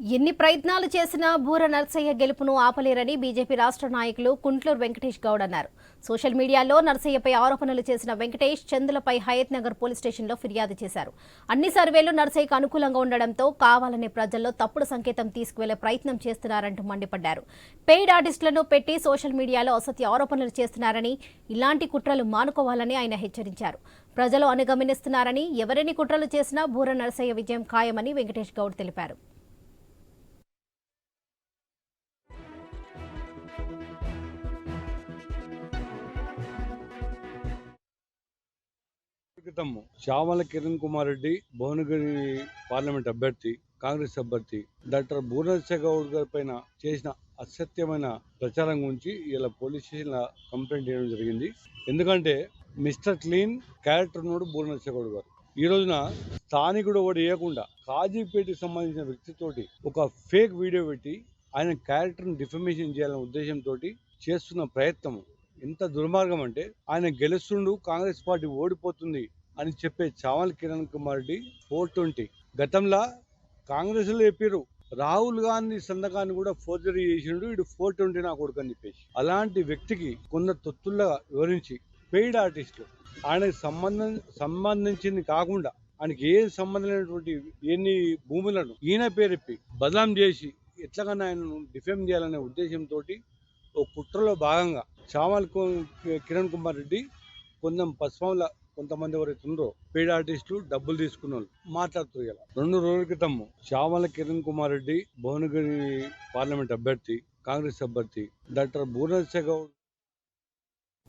ఎన్ని ప్రయత్నాలు చేసినా బూర నర్సయ్య గెలుపును ఆపలేరని బీజేపీ రాష్ట్ర నాయకులు కుంట్లూరు వెంకటేష్ గౌడ్ అన్నారు. సోషల్ మీడియాలో నర్సయ్యపై ఆరోపణలు చేసిన వెంకటేష్ చందులపై హయత్ నగర్ పోలీస్ స్టేషన్లో ఫిర్యాదు చేశారు. అన్ని సర్వేలు నర్సయ్యకు అనుకూలంగా ఉండడంతో కావాలనే ప్రజల్లో తప్పుడు సంకేతం తీసుకువెళ్ళే ప్రయత్నం చేస్తున్నారంటూ మండిపడ్డారు. పెయిడ్ ఆర్టిస్టులను పెట్టి సోషల్ మీడియాలో అసత్య ఆరోపణలు చేస్తున్నారని ఇలాంటి కుట్రలు మానుకోవాలని ఆయన హెచ్చరించారు. ప్రజలు అనుగమనిస్తున్నారని ఎవరిని కుట్రలు చేసినా బూర నర్సయ్య విజయం ఖాయమని వెంకటేష్ గౌడ్ తెలిపారు. క్రితం శ్యామల కిరణ్ కుమార్ రెడ్డి భువనగిరి పార్లమెంట్ అభ్యర్థి కాంగ్రెస్ అభ్యర్థి డాక్టర్ భువనేశ్వర్ గౌడ్ గారి పైన చేసిన అసత్యమైన ప్రచారం గురించి ఇలా పోలీస్ స్టేషన్ కంప్లైంట్ చేయడం జరిగింది. ఎందుకంటే మిస్టర్ క్లీన్ క్యారెక్టర్ నోడు భువనేశ్వర్ గౌడ్ గారు. ఈ రోజున స్థానికుడు ఒకటి వేయకుండా కాజీపేటకి సంబంధించిన వ్యక్తితోటి ఒక ఫేక్ వీడియో పెట్టి ఆయన క్యారెక్టర్ని డిఫమేషన్ చేయాలనే ఉద్దేశంతో చేస్తున్న ప్రయత్నం ఎంత దుర్మార్గం అంటే ఆయన గెలుస్తుండు కాంగ్రెస్ పార్టీ ఓడిపోతుంది అని చెప్పే చావల్ కిరణ్ కుమార్ రెడ్డి ఫోర్ ట్వంటీ. గతంలో కాంగ్రెస్లో చెప్పారు రాహుల్ గాంధీ సంతకాన్ని కూడా ఫోర్జరీ చేసిండు ఇటు ఫోర్ ట్వంటీ నా కొడుకు అని చెప్పేసి. అలాంటి వ్యక్తికి కొంత తొత్తుల్లా వివరించి పెయిడ్ ఆర్టిస్టులు. ఆయనకు సంబంధం సంబంధించింది కాకుండా ఆయనకి ఏ సంబంధం లేనటువంటి ఎన్ని భూములను ఈయన పేరెప్పి బదనాం చేసి ఎట్లాగన్నా ఆయనను డిఫెండ్ చేయాలనే ఉద్దేశంతో ఓ కుట్రలో భాగంగా చామల్ కు- కిరణ్ కుమార్ రెడ్డి కొంచెం పశ్చిమంలో కొంతమంది ఎవరైతే ఉందో పేడ్ ఆర్టిస్టులు డబ్బులు తీసుకున్న వాళ్ళు మాట్లాడుతూ ఇలా. రెండు రోజుల క్రితం శ్యామల కిరణ్ కుమార్ రెడ్డి భువనగిరి పార్లమెంట్ అభ్యర్థి కాంగ్రెస్ అభ్యర్థి డాక్టర్ భువనేశ్వర్ గౌడ్